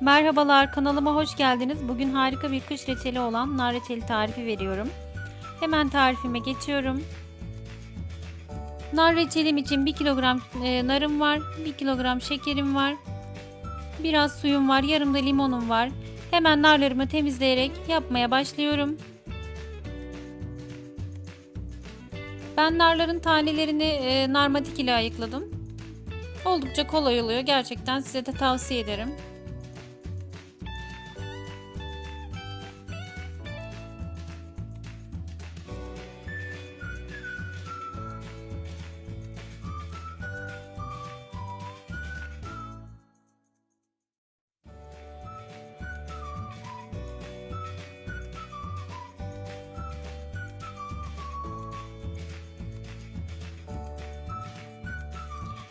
Merhabalar kanalıma hoş geldiniz. Bugün harika bir kış reçeli olan nar reçeli tarifi veriyorum. Hemen tarifime geçiyorum. Nar reçelim için 1 kilogram e, narım var, 1 kilogram şekerim var, biraz suyum var, yarım da limonum var. Hemen narlarımı temizleyerek yapmaya başlıyorum. Ben narların tanelerini e, narmatik ile ayıkladım. Oldukça kolay oluyor. Gerçekten size de tavsiye ederim.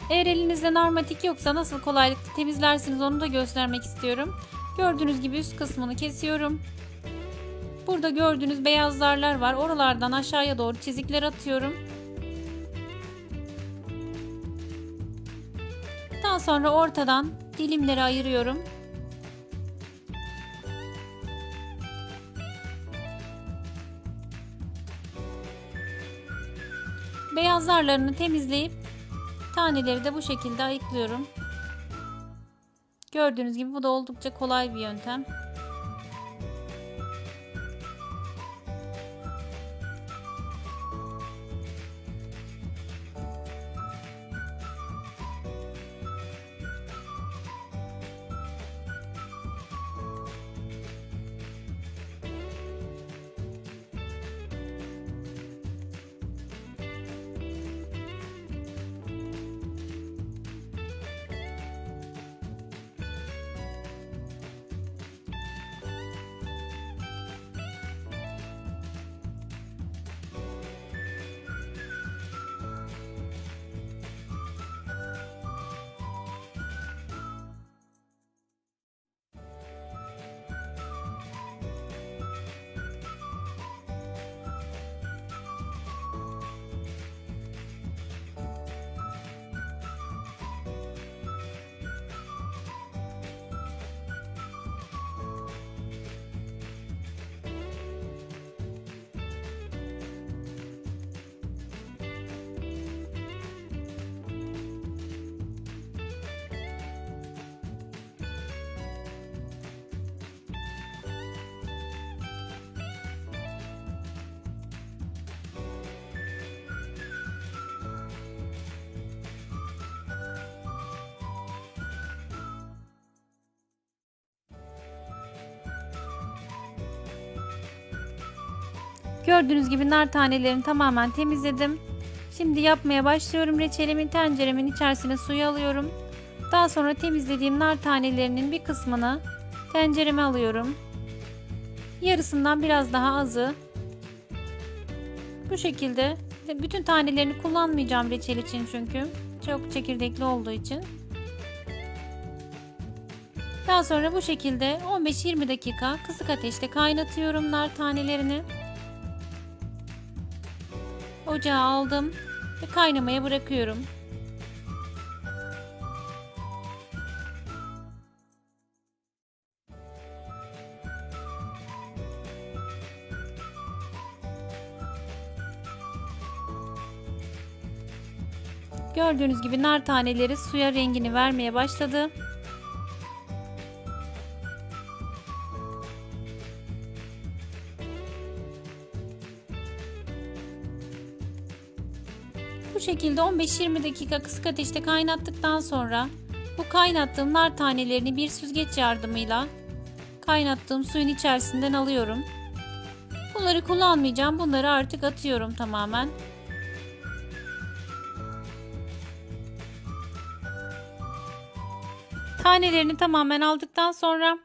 Eğer elinizde narmatik yoksa nasıl kolaylıkla temizlersiniz onu da göstermek istiyorum. Gördüğünüz gibi üst kısmını kesiyorum. Burada gördüğünüz beyaz zarlar var. Oralardan aşağıya doğru çizikler atıyorum. Daha sonra ortadan dilimleri ayırıyorum. Beyaz zarlarını temizleyip Taneleri de bu şekilde ayıklıyorum. Gördüğünüz gibi bu da oldukça kolay bir yöntem. Gördüğünüz gibi nar tanelerini tamamen temizledim. Şimdi yapmaya başlıyorum. Reçelimin tenceremin içerisine suyu alıyorum. Daha sonra temizlediğim nar tanelerinin bir kısmını tencereme alıyorum. Yarısından biraz daha azı. Bu şekilde bütün tanelerini kullanmayacağım reçel için çünkü. Çok çekirdekli olduğu için. Daha sonra bu şekilde 15-20 dakika kısık ateşte kaynatıyorum nar tanelerini. Ocağa aldım ve kaynamaya bırakıyorum. Gördüğünüz gibi nar taneleri suya rengini vermeye başladı. Bu şekilde 15-20 dakika kısık ateşte kaynattıktan sonra bu kaynattığım nar tanelerini bir süzgeç yardımıyla kaynattığım suyun içerisinden alıyorum. Bunları kullanmayacağım. Bunları artık atıyorum tamamen. Tanelerini tamamen aldıktan sonra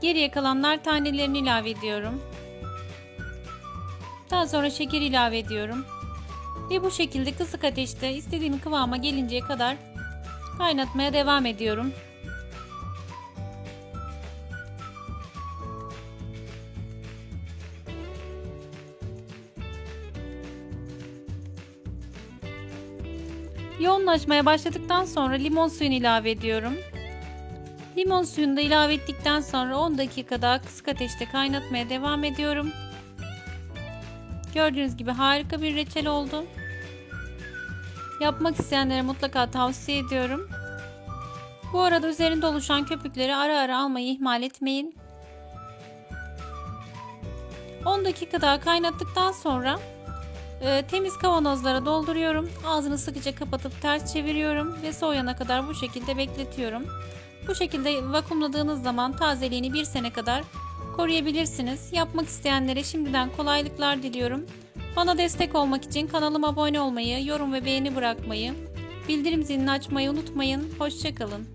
geriye kalan nar tanelerini ilave ediyorum. Daha sonra şeker ilave ediyorum. Ve bu şekilde kısık ateşte istediğim kıvama gelinceye kadar kaynatmaya devam ediyorum. Yoğunlaşmaya başladıktan sonra limon suyunu ilave ediyorum. Limon suyunu da ilave ettikten sonra 10 dakika daha kısık ateşte kaynatmaya devam ediyorum. Gördüğünüz gibi harika bir reçel oldu. Yapmak isteyenlere mutlaka tavsiye ediyorum. Bu arada üzerinde oluşan köpükleri ara ara almayı ihmal etmeyin. 10 dakika daha kaynattıktan sonra e, temiz kavanozlara dolduruyorum. Ağzını sıkıca kapatıp ters çeviriyorum ve soğuyana kadar bu şekilde bekletiyorum. Bu şekilde vakumladığınız zaman tazeliğini bir sene kadar koruyabilirsiniz. Yapmak isteyenlere şimdiden kolaylıklar diliyorum. Bana destek olmak için kanalıma abone olmayı, yorum ve beğeni bırakmayı, bildirim zilini açmayı unutmayın. Hoşçakalın.